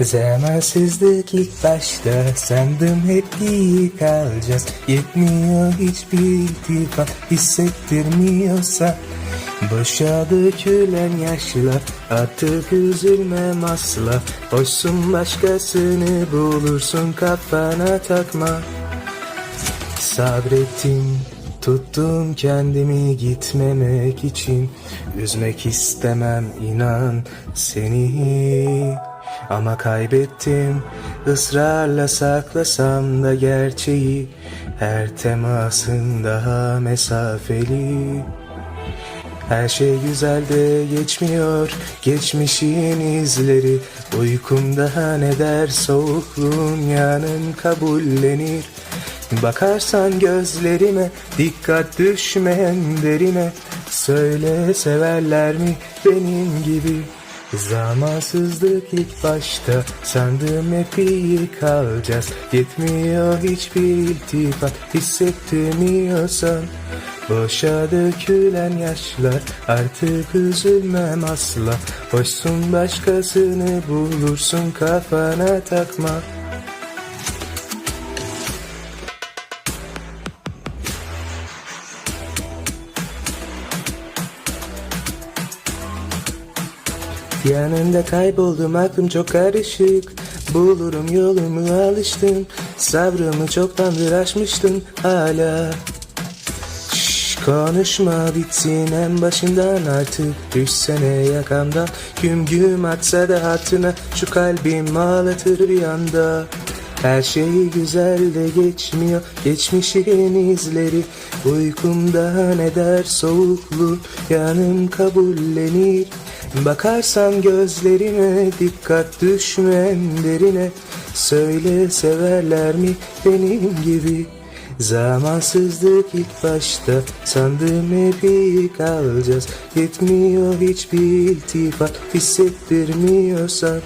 Zamansızlık ilk başta sandım hep iyi kalacağız. Yetmiyor hiçbir iltifat hissettirmiyorsa. Boşa dökülen yaşlar artık üzülmem asla. Hoşsun başkasını bulursun kafana takma. Sabrettim, tuttum kendimi gitmemek için. Üzmek istemem inan seni Ama kaybettim, ısrarla saklasam da gerçeği. Her temasın daha mesafeli. Her şey güzel de geçmiyor Geçmişin izleri. Uykumda ne der soğukluğun yanın kabullenir. Bakarsan gözlerime Dikkat düşmeyen derine. Söyle severler mi benim gibi Zamansızlık ilk başta Sandım hep iyi kalacağız. Yetmiyor hiçbir iltifat Hissettirmiyorsan Boşa dökülen yaşlar Artık üzülmem asla. Hoşsun başkasını bulursun Kafana takma Yanında kayboldum aklım çok karışık. Bulurum yolumu alıştım. Sabrımı çoktandır aşmıştım hala. Şş, Konuşma bitsin en başından artık. Düşsene yakamdan Güm güm atsa da hatına Şu kalbim ağlatır bir anda. Her şey güzel de geçmiyor Geçmişin izleri. Uykumda ne der soğukluğu Yanım kabullenir Bakarsan gözlerime Dikkat düşmeyen derine Söyle severler mi benim gibi? Zamansızlık ilk başta Sandım hep kalacağız. Yetmiyor hiçbir iltifat Hissettirmiyorsan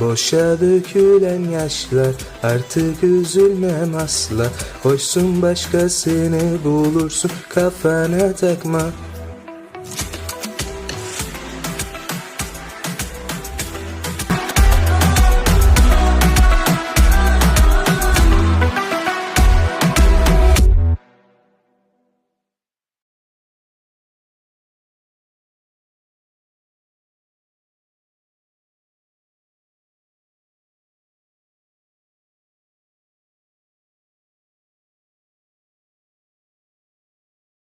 Boşa dökülen yaşlar Artık üzülmem asla. Hoşsun başkasını bulursun Kafana takma